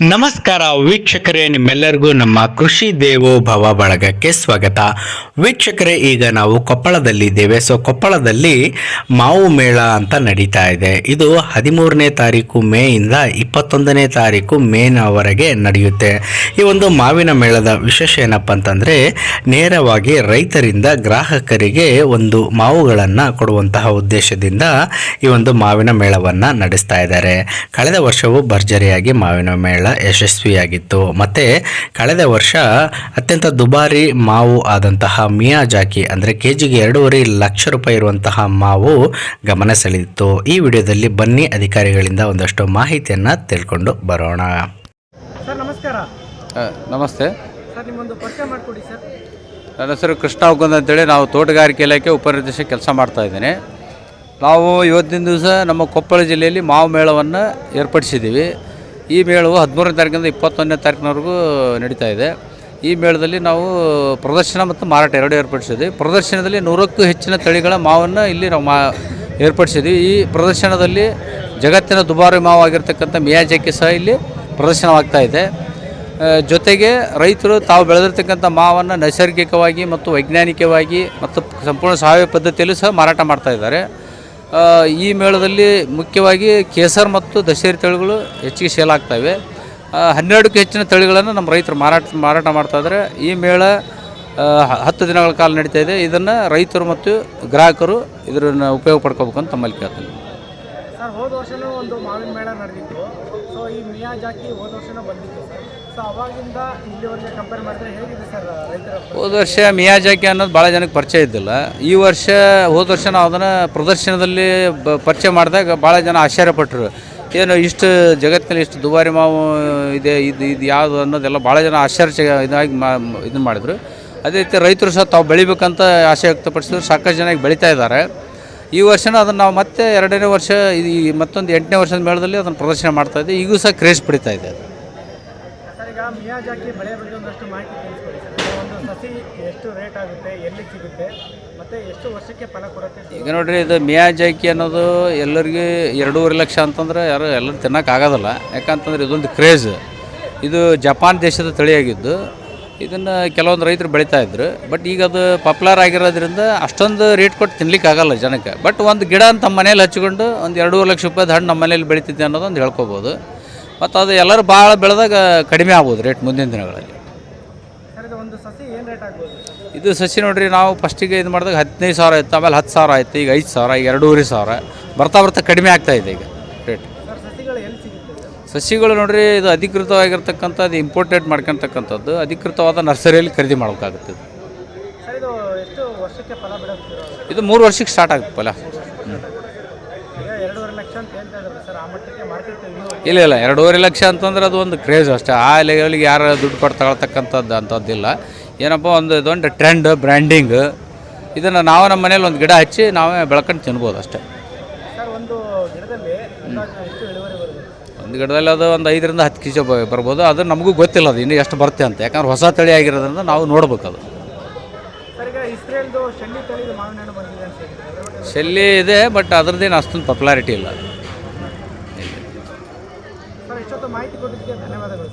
ನಮಸ್ಕಾರ ವೀಕ್ಷಕರೇ, ನಿಮ್ಮೆಲ್ಲರಿಗೂ ನಮ್ಮ ಕೃಷಿ ದೇವೋ ಭವ ಬಳಗಕ್ಕೆ ಸ್ವಾಗತ. ವೀಕ್ಷಕರೇ, ಈಗ ನಾವು ಕೊಪ್ಪಳದಲ್ಲಿದ್ದೇವೆ. ಸೊ ಕೊಪ್ಪಳದಲ್ಲಿ ಮಾವು ಮೇಳ ಅಂತ ನಡೀತಾ ಇದೆ. ಇದು ಹದಿಮೂರನೇ ತಾರೀಕು ಮೇಯಿಂದ ಇಪ್ಪತ್ತೊಂದನೇ ತಾರೀಕು ಮೇನವರೆಗೆ ನಡೆಯುತ್ತೆ. ಈ ಒಂದು ಮಾವಿನ ಮೇಳದ ವಿಶೇಷ ಏನಪ್ಪ ಅಂತಂದರೆ, ನೇರವಾಗಿ ರೈತರಿಂದ ಗ್ರಾಹಕರಿಗೆ ಒಂದು ಮಾವುಗಳನ್ನು ಕೊಡುವಂತಹ ಉದ್ದೇಶದಿಂದ ಈ ಒಂದು ಮಾವಿನ ಮೇಳವನ್ನು ನಡೆಸ್ತಾ ಇದ್ದಾರೆ. ಕಳೆದ ವರ್ಷವೂ ಭರ್ಜರಿಯಾಗಿ ಮಾವಿನ ಮೇಳ ಯಶಸ್ವಿಯಾಗಿತ್ತು. ಮತ್ತು ಕಳೆದ ವರ್ಷ ಅತ್ಯಂತ ದುಬಾರಿ ಮಾವು ಆದಂತಹ ಮಿಯಾ ಜಾಕಿ ಅಂದರೆ ಕೆ ಜಿಗೆ ಎರಡೂವರೆ ಲಕ್ಷ ರೂಪಾಯಿ ಇರುವಂತಹ ಮಾವು ಗಮನ ಸೆಳೆದಿತ್ತು. ಈ ವಿಡಿಯೋದಲ್ಲಿ ಬನ್ನಿ ಅಧಿಕಾರಿಗಳಿಂದ ಒಂದಷ್ಟು ಮಾಹಿತಿಯನ್ನು ತಿಳ್ಕೊಂಡು ಬರೋಣ. ಸರ್ ನಮಸ್ಕಾರ. ನಮಸ್ತೆ. ಸರ್ ನಿಮ್ಮೊಂದು ಪರಿಚಯ ಮಾಡಿಕೊಡಿ ಸರ್. ನನ್ನ ಹೆಸರು ಕೃಷ್ಣ ಹುಗ್ಗಂದ್ ಅಂತೇಳಿ ನಾವು ತೋಟಗಾರಿಕೆ ಇಲಾಖೆ ಉಪನಿರ್ದೇಶಕ ಕೆಲಸ ಮಾಡ್ತಾ ಇದ್ದೇನೆ. ನಾವು ಇವತ್ತಿನ ದಿವಸ ನಮ್ಮ ಕೊಪ್ಪಳ ಜಿಲ್ಲೆಯಲ್ಲಿ ಮಾವು ಮೇಳವನ್ನು ಏರ್ಪಡಿಸಿದ್ದೀವಿ. ಈ ಮೇಳವು ಹದಿಮೂರನೇ ತಾರೀಕಿಂದ ಇಪ್ಪತ್ತೊಂದನೇ ತಾರೀಕಿನವರೆಗೂ ನಡೀತಾ ಇದೆ. ಈ ಮೇಳದಲ್ಲಿ ನಾವು ಪ್ರದರ್ಶನ ಮತ್ತು ಮಾರಾಟ ಎರಡೂ ಏರ್ಪಡಿಸಿದ್ವಿ. ಪ್ರದರ್ಶನದಲ್ಲಿ ನೂರಕ್ಕೂ ಹೆಚ್ಚಿನ ತಳಿಗಳ ಮಾವನ್ನು ಇಲ್ಲಿ ನಾವು ಮಾ ಏರ್ಪಡಿಸಿದ್ವಿ. ಈ ಪ್ರದರ್ಶನದಲ್ಲಿ ಜಗತ್ತಿನ ದುಬಾರಿ ಮಾವಾಗಿರ್ತಕ್ಕಂಥ ಮಿಯಾಜಕ್ಕೆ ಮಿಯಾಜಾಕಿ ಸಹ ಇಲ್ಲಿ ಪ್ರದರ್ಶನವಾಗ್ತಾ ಇದೆ. ಜೊತೆಗೆ ರೈತರು ತಾವು ಬೆಳೆದಿರ್ತಕ್ಕಂಥ ಮಾವನ್ನು ನೈಸರ್ಗಿಕವಾಗಿ ಮತ್ತು ವೈಜ್ಞಾನಿಕವಾಗಿ ಮತ್ತು ಸಂಪೂರ್ಣ ಸಾವಯವ ಪದ್ಧತಿಯಲ್ಲೂ ಸಹ ಮಾರಾಟ ಮಾಡ್ತಾ ಇದ್ದಾರೆ. ಈ ಮೇಳದಲ್ಲಿ ಮುಖ್ಯವಾಗಿ ಕೇಸರ್ ಮತ್ತು ದಶೇರಿ ತಳಿಗಳು ಹೆಚ್ಚಿಗೆ ಸೇಲ್ ಆಗ್ತವೆ. ಹನ್ನೆರಡಕ್ಕೂ ಹೆಚ್ಚಿನ ತಳಿಗಳನ್ನು ನಮ್ಮ ರೈತರು ಮಾರಾಟ ಮಾರಾಟ ಮಾಡ್ತಾ ಇದ್ದಾರೆ. ಈ ಮೇಳ ಹತ್ತು ದಿನಗಳ ಕಾಲ ನಡೀತಾ ಇದೆ. ಇದನ್ನು ರೈತರು ಮತ್ತು ಗ್ರಾಹಕರು ಇದರನ್ನು ಉಪಯೋಗ ಪಡ್ಕೋಬೇಕಂತ ತಮ್ಮಲ್ಲಿ ಕೇಳ್ತೀನಿ. ಹೋದ ವರ್ಷನೂ ಒಂದು ಮಾವಿನ ಮೇಳ ನಡೆದಿತ್ತು. ಸೊ ಈ ಮಿಯಾಜಾಕಿ ಹೋದ ವರ್ಷನೂ ಬಂದಿತ್ತು ಸರ್. ಸೊ ಅವಾಗಿಂದ ಇಲ್ಲಿವರೆಗೆ ಕಂಪೇರ್ ಮಾಡಿದ್ರೆ ಹೇಗಿದೆ ಸರ್ ರೈತರ ಹೋದ ವರ್ಷ ಮಿಯಾಜಾಕಿ ಅನ್ನೋದು ಭಾಳ ಜನಕ್ಕೆ ಪರಿಚಯ ಇದ್ದಿಲ್ಲ. ಈ ವರ್ಷ ಹೋದ ವರ್ಷ ನಾವು ಅದನ್ನು ಪ್ರದರ್ಶನದಲ್ಲಿ ಪರಿಚಯ ಮಾಡಿದಾಗ ಭಾಳ ಜನ ಆಶ್ಚರ್ಯಪಟ್ಟರು ಏನು ಇಷ್ಟು ಜಗತ್ತಿನಲ್ಲಿ ಇಷ್ಟು ದುಬಾರಿ ಮಾವು ಇದೆ, ಇದು ಇದು ಯಾವುದು ಅನ್ನೋದೆಲ್ಲ ಭಾಳ ಜನ ಆಶ್ಚರ್ಯ ಇದಾಗಿ ಮಾ ಇದನ್ನು ಮಾಡಿದ್ರು. ಅದೇ ರೀತಿ ರೈತರು ಸಹ ತಾವು ಬೆಳಿಬೇಕಂತ ಆಸೆ ವ್ಯಕ್ತಪಡಿಸಿದ್ರು. ಸಾಕಷ್ಟು ಜನ ಬೆಳೀತಾ ಇದ್ದಾರೆ. ಈ ವರ್ಷನೂ ಅದನ್ನು ನಾವು ಮತ್ತೆ ಎರಡನೇ ವರ್ಷ ಇದು ಈ ಮತ್ತೊಂದು ಎಂಟನೇ ವರ್ಷದ ಮೇಳದಲ್ಲಿ ಅದನ್ನು ಪ್ರದರ್ಶನ ಮಾಡ್ತಾ ಇದ್ದೆ. ಈಗೂ ಸಹ ಕ್ರೇಜ್ ಪಡಿತಾ ಇದೆ ಅದು. ಈಗ ನೋಡ್ರಿ ಇದು ಮಿಯಾಜಾಕಿ ಅನ್ನೋದು ಎಲ್ಲರಿಗೆ ಎರಡೂವರೆ ಲಕ್ಷ ಅಂತಂದ್ರೆ ಯಾರು ಎಲ್ಲರೂ ತಿನ್ನೋಕ್ಕಾಗೋದಿಲ್ಲ. ಯಾಕಂತಂದ್ರೆ ಇದೊಂದು ಕ್ರೇಜ್. ಇದು ಜಪಾನ್ ದೇಶದ ತಳಿಯಾಗಿದ್ದು. ಇದನ್ನು ಕೆಲವೊಂದು ರೈತರು ಬೆಳೀತಾ ಇದ್ರು. ಬಟ್ ಈಗ ಅದು ಪಾಪ್ಯುಲರ್ ಆಗಿರೋದ್ರಿಂದ ಅಷ್ಟೊಂದು ರೇಟ್ ಕೊಟ್ಟು ತಿನ್ಲಿಕ್ಕೆ ಆಗಲ್ಲ ಜನಕ್ಕೆ. ಬಟ್ ಒಂದು ಗಿಡ ತಮ್ಮ ಮನೇಲಿ ಹಚ್ಕೊಂಡು ಒಂದು ಎರಡೂವರೆ ಲಕ್ಷ ರೂಪಾಯಿ ಹಣ್ಣು ನಮ್ಮ ಮನೇಲಿ ಬೆಳೀತಿದ್ದೆ ಅನ್ನೋದೊಂದು ಹೇಳ್ಕೊಬೋದು. ಮತ್ತು ಅದು ಎಲ್ಲರೂ ಭಾಳ ಬೆಳೆದಾಗ ಕಡಿಮೆ ಆಗ್ಬೋದು ರೇಟ್ ಮುಂದಿನ ದಿನಗಳಲ್ಲಿ. ಸರ್ ಇದು ಒಂದು ಸಸಿ ಏನು ರೇಟ್ ಆಗ್ಬೋದು ಇದು ಸಸಿ ನೋಡ್ರಿ ನಾವು ಫಸ್ಟಿಗೆ ಇದು ಮಾಡಿದಾಗ ಹದಿನೈದು ಸಾವಿರ ಇತ್ತು ಆಮೇಲೆ ಹತ್ತು ಸಾವಿರ ಆಯಿತು ಈಗ ಐದು ಸಾವಿರ ಈಗ ಎರಡೂವರೆ ಸಾವಿರ. ಬರ್ತಾ ಬರ್ತಾ ಕಡಿಮೆ ಆಗ್ತಾ ಇದೆ ಈಗ ರೇಟ್ ಸರ್ ಸಸಿಗಳು ಎಲ್ಲಿ ಸಿಗುತ್ತೆ ಸರ್ ಸಸಿಗಳು ನೋಡ್ರಿ ಇದು ಅಧಿಕೃತವಾಗಿರ್ತಕ್ಕಂಥದ್ದು ಇಂಪೋರ್ಟೆಡ್ ಮಾಡ್ಕೊತಕ್ಕಂಥದ್ದು ಅಧಿಕೃತವಾದ ನರ್ಸರಿಯಲ್ಲಿ ಖರೀದಿ ಮಾಡಬೇಕಾಗುತ್ತೆ ಇದು. ಮೂರು ವರ್ಷಕ್ಕೆ ಸ್ಟಾರ್ಟ್ ಆಗುತ್ತೆ ಫಲ. ಇಲ್ಲ. ಇಲ್ಲ ಎರಡೂವರೆ ಲಕ್ಷ ಅಂತಂದ್ರೆ ಅದು ಒಂದು ಕ್ರೇಜ್ ಅಷ್ಟೇ. ಆ ಲೆವೆಲ್ಗೆ ಯಾರು ದುಡ್ಡು ಕೊಟ್ಟು ತಗೊಳ್ತಕ್ಕಂಥದ್ದು ಅಂಥದ್ದಿಲ್ಲ. ಏನಪ್ಪ ಒಂದು ಇದೊಂದು ಟ್ರೆಂಡ್ ಬ್ರ್ಯಾಂಡಿಂಗ್ ಇದನ್ನು ನಾವು ನಮ್ಮ ಮನೇಲಿ ಒಂದು ಗಿಡ ಹಚ್ಚಿ ನಾವೇ ಬೆಳ್ಕೊಂಡು ತಿನ್ಬೋದು ಅಷ್ಟೇ. ಒಂದು ಗಿಡದಲ್ಲಿ ಅಂದಾಜು ಎಷ್ಟು ಇಳುವರಿ ಬರುತ್ತೆ ಒಂದು ಗಿಡದಲ್ಲಿ ಅದು ಒಂದು ಐದರಿಂದ ಹತ್ತು ಕೆ ಜಿ ಬರ್ಬೋದು. ಅದು ನಮಗೂ ಗೊತ್ತಿಲ್ಲ ಅದು ಇನ್ನೂ ಎಷ್ಟು ಬರುತ್ತೆ ಅಂತ. ಯಾಕಂದ್ರೆ ಹೊಸ ತಳಿ ಆಗಿರೋದ್ರಿಂದ ನಾವು ನೋಡ್ಬೇಕು ಅದು. ಶೆಲ್ಲಿ ಇದೆ ಬಟ್ ಅದ್ರದ್ದೇನು ಅಷ್ಟೊಂದು ಪಾಪ್ಯುಲಾರಿಟಿ ಇಲ್ಲ. ಧನ್ಯವಾದಗಳು